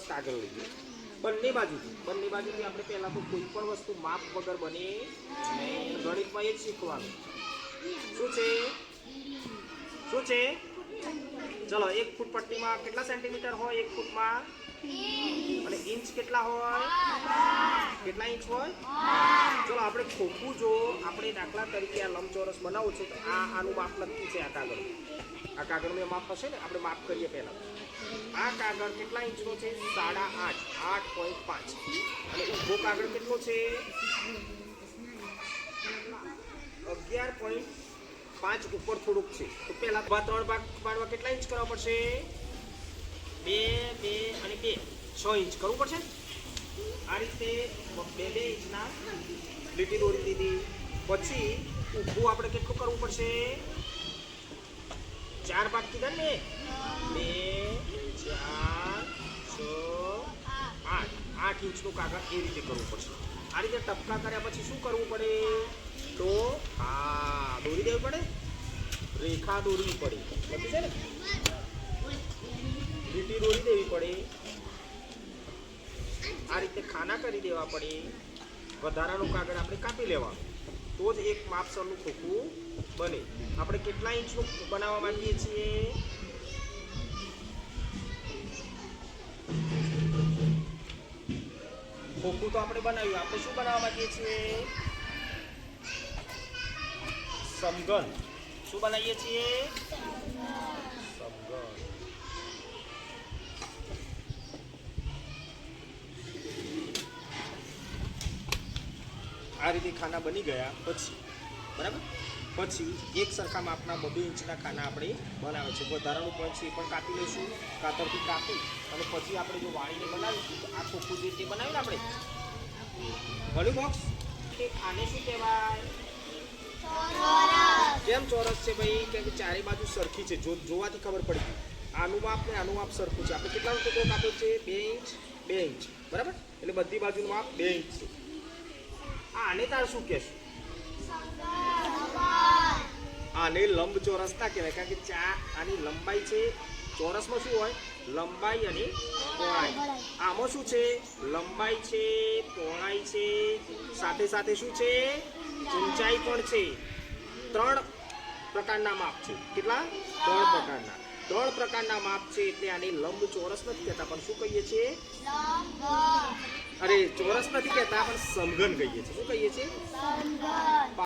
ચોરસ કાગળ લઈએ બંને બાજુથી. બંને બાજુથી આપણે પહેલાં તો કોઈ પણ વસ્તુ માપ વગર બને. ગણિતમાં એ જ શીખવાનું. શું છે? શું છે? ચલો, એક ફૂટ પટ્ટીમાં કેટલા સેન્ટીમીટર હોય? એક ફૂટમાં? અને ઇંચ કેટલા હોય? કેટલા ઇંચ હોય? ચલો, આપણે ખોખું જો આપણે દાખલા તરીકે આ લંબચોરસ બનાવું છે. તો આ આનું માપ નક્કી છે આ કાગળ. આ કાગળનું માપ હશે ને? આપણે માપ કરીએ પહેલાં. આ કાગળ કેટલા ઇંચનો છે? સાડા આઠ. આઠ પોઈન્ટ પાંચ. અને ઊભો કાગળ કેટલો છે? અગિયાર પોઈન્ટ પાંચ ઉપર થોડુંક છે. તો પહેલાં ત્રણ ભાગ પાડવા કેટલા ઇંચ કરવા પડશે? બે બે અને બે. છ ઇંચ. કરવું પડશે આ રીતે બે બે ઇંચના લીટી દોરી દીધી. પછી ઊભું આપણે કેટલું કરવું પડશે? ચાર ભાગ કીધા ને બે, ચાર, છ, આઠ. આઠ ઇંચનું કાગળ એ રીતે કરવું પડશે. આ રીતે ટપકા કર્યા પછી શું કરવું પડે? તો હા, દોરી દેવી પડે? રેખા દોરવી પડે. છે ને? લીટી દોરી દેવી પડે. રીતે ખાના કરી દેવા પડે, વધારાનું કાગળ આપણે કાપી લેવાનું. તો જ એક માપસરનું ખોખું બને. આપણે કેટલા ઇંચનું બનાવવા માંગીએ છીએ? ખોખું તો આપણે બનાવ્યું. આપણે શું બનાવવા માંગીએ છીએ? સમઘન. શું બનાવીએ છીએ? સમઘન. આ રીતે ખાના બની ગયા. પછી બરાબર? પછી એક સરખા માપના બબે ઇંચના ખાના આપણે બનાવે છે. વધારાનું છે એ પણ કાપી લઈશું. કાતરથી કાપી અને પછી આપણે જો વાળીને બનાવીશું તો આ ખોખું જે તે બનાવીને આપણે. ભલું બોક્સ કે આને શું કહેવાય? કેમ ચોરસ છે ભાઈ? કેમ કે ચારે બાજુ સરખી છે. જો જોવાથી ખબર પડી ગઈ. આનું માપ ને આનું માપ સરખું છે. આપણે કેટલાનો ટુકડો કાપ્યો છે? બે ઇંચ. બે ઇંચ. બરાબર? એટલે બધી બાજુનું માપ બે ઇંચ છે. આને તાર શું કહેશું? આને લંબ ચોરસ ના કહેવાય કારણ કે ચા આની લંબાઈ છે ચોરસમાં શું હોય? લંબાઈ અને પહોળાઈ. આમાં શું છે? લંબાઈ છે પહોળાઈ છે સાથે સાથે શું છે? ઊંચાઈ પણ છે. ત્રણ પ્રકારના માપ છે. કેટલા? ત્રણ પ્રકારના. ત્રણ પ્રકારના માપ છે એટલે આને લંબ ચોરસ નથી કહેતા પણ શું કહીએ છીએ? ચોરસ નથી કહેતા પણ સમઘન કહીએ છીએ. શું કહીએ છીએ?